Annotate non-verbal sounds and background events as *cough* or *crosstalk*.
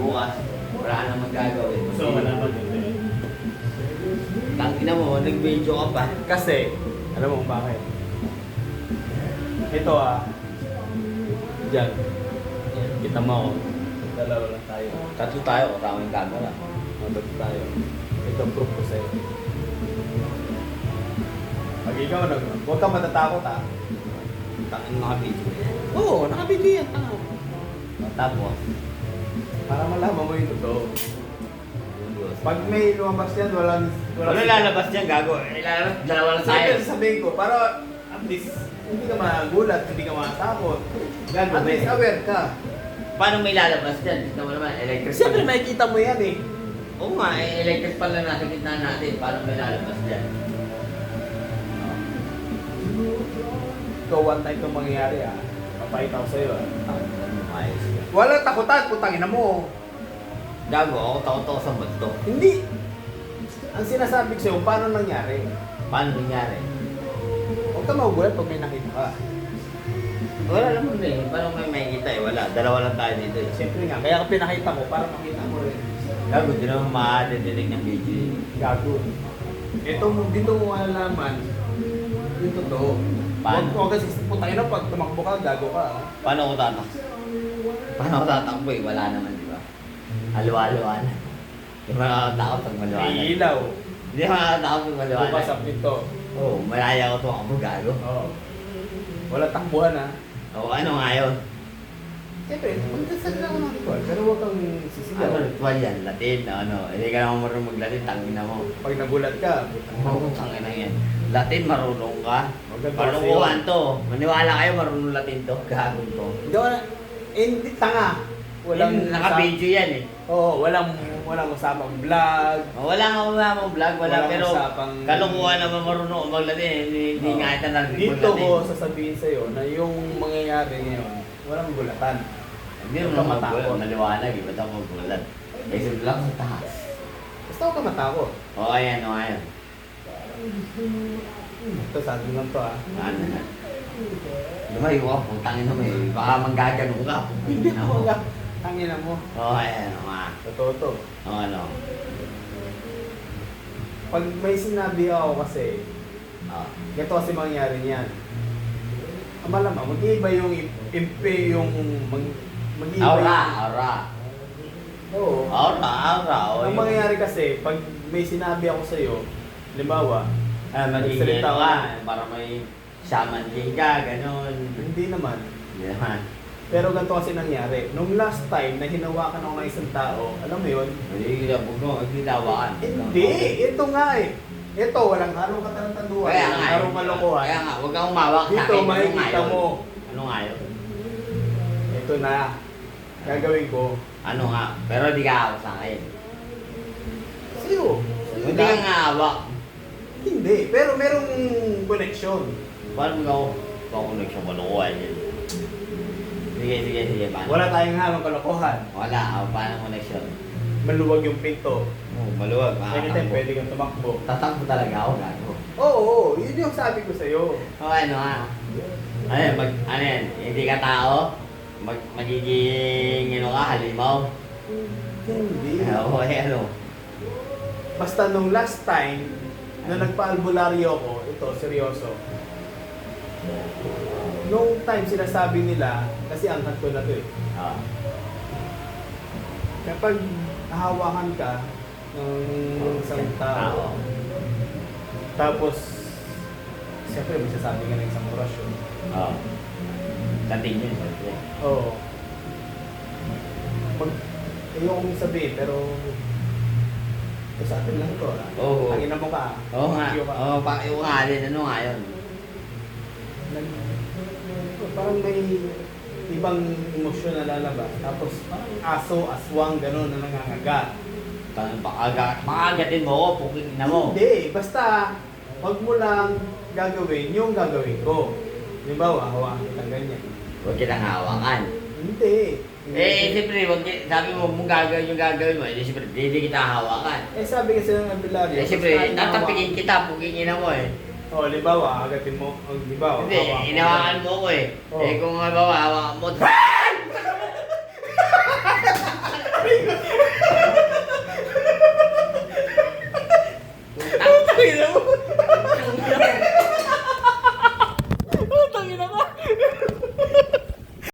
bukas, wala namang gagawin. So, wala ba dito? Tangina mo, nag-video ka pa. Kasi, alam mo kung bakit? Ito ah. Diyan. Kita mo ako. Dalawa lang tayo. Tatlo tayo, kasama yung camera. Matot tayo. Ito ang proof ko sa'yo. Pag ikaw nag... Huwag kang matatakot ah. Tangin naka-video yan. Oo, nakabili yan. Tapos, Para malaman mo yung totoo. Pag may lumabas yan, walang... Wala lalabas niyan, gago. Ilalabas, dalawa lang tayo. Siyempre, sabihin ko, para at least hindi ka magulat, hindi ka matakot. Gago, At least eh. aware ka. Paano may lalabas dyan? Tignan mo naman, electric Siyempre, makikita mo yan eh. Oo nga, eh, electric pan lang nasa gitna natin. Paano may lalabas dyan? Ikaw, one time itong mangyayari ah. Papakita ko sa'yo ah. Ayos ka. Walang takutan, putangin na mo. Gago, ako takot-takot sa multo. Hindi. Ang sinasabi ko sa'yo, paano nangyari? Paano nangyari? Huwag ka magugulat pag may nakita ka. Wala naman eh. Paano may makikita eh? Wala. Dalawa lang tayo dito eh. Siyempre nga, kaya ka pinakita ko para makita mo rin. Gago, di naman makadidinig ng video eh. Gago. Ito mo, dito mo malalaman yung totoo. Paano? Huwag kasi putangin na pag tumakbo ka, gago ka. ah. Paano ko tatak? Paano ko tatakbo eh? Wala naman, di ba? Halo-haloan. Di ba nakakatakot pag May maliwanag? ilaw. Hindi ba nakakatakot pag maliwanag? Bukas ang pinto. Oo, oh, malaya ko tumakbo, gago. Oo. Wala takbuhan ah. Oo, ano nga yun? Siyempre, magdasal lang ako ng ritual, pero huwag kang sisigaw. Ano ritual yan? Latin, ano? Hindi ka naman marunong mag-Latin, tangin na mo. Pag nagulat ka, Oo, tangin na yan. Latin, marunong ka. Kang Palukuhan to. Maniwala kayo, marunong Latin to. Gago to. Hindi ako na, hindi, tanga. Walang Walang, naka-video yan eh. Oo, walang, walang usapang vlog. Oh, Wala nga wala mong vlog, wala. Walang pero usapang- kalukuhan naman marunong ako mag-Latin. eh. Hindi, hindi nga ito narinig Dito ko sasabihin sa'yo na yung mangyayari ngayon, walang gulatan. Hindi mo naman matakot. magulat. Maliwanag, iba't ako magulat. Eh, sabi lang sa taas. Basta huwag ka matakot. Oo, ayan, o ayan. Ito, sabi lang to ah. Ano na. Lumayo ka, putangin mo eh. Baka manggaganon ka. Hindi Ano mo. Tangin na mo. Oo, ayan, o nga. Totoo to. O ano. Pag may sinabi ako kasi, Oh. ganito kasi mangyayari niyan. Ang malamang, mag-iiba yung impe yung mag, mag-iiba Aura, yung- aura. Oo. Aura, aura. O, Ang mangyayari kasi, pag may sinabi ako sa'yo, limbawa, Ah, magiging Nagsalita ano ka. ka, para may shaman king ka, ganun. hindi naman. Hindi naman. Pero ganito kasi nangyari. Nung last time na hinawakan ako ng isang tao, alam mo yun? Hindi ka bugno, hindi tawakan. Hindi! Ito nga eh. Ito, walang harong katarantaduhan. Kaya nga. harong kalokohan. Kaya nga, huwag kang umawak sa Dito, akin. Makikita mo. Ano nga yun? Ito na. Gagawin ko. Ano nga? Pero di ka hawak sa akin. Sa'yo. Hindi ka nga hawak. Hindi. Pero merong connection. Paano mo ako? Baka connection malukuhan yun. Sige, sige, sige. Paano? Wala tayong harong kalokohan. Wala. ah, Paano connection? Maluwag yung pinto. Oh, maluwag. Anytime Makakatakbo. pwede kang tumakbo. Tatakbo talaga ako, gago. Oo, oo. Yun yung sabi ko sa'yo. O ano nga? Ano yan? Mag, ano yan? Hindi ka tao? Mag, magiging, ano ka, halimaw? Hindi. Oo, eh, ano? Basta nung last time, na nagpa-albularyo ko, ito, seryoso. Nung time sinasabi nila, kasi angkat ko na to eh. Ah. Kapag nahawakan ka ng isang tao, tapos, siyempre may sasabi ka ng isang orasyon. Oo. Dating yun, siyempre. Oo. Mag, ayokong sabihin, pero sa atin lang to. ah. Oo. Tangina mo ka. Oo nga. Iyo ka. Oo, pa, yung nga din. Ano nga yun? Parang may ibang emosyon na lalabas. Tapos parang aso, aswang, gano'n na nangangagat. Parang pakagat, pakagatin mo ako, puking na mo. Hindi, basta wag mo lang gagawin yung gagawin ko. Ba, hawakan kitang ganyan. Huwag kitang hawakan. Hindi. Eh, siyempre, wag, sabi mo, mong gagawin yung gagawin mo, eh, siyempre, hindi kita hawakan. Eh, sabi kasi ng albularyo. Eh, siyempre, tatapikin kita, puking ina mo eh. Oh, di ba, agatin mo. Oh, di ba, Hindi, hawakan mo. inawakan mo ko eh. Oo. Eh, kung halimbawa, hawakan mo, *laughs* *laughs*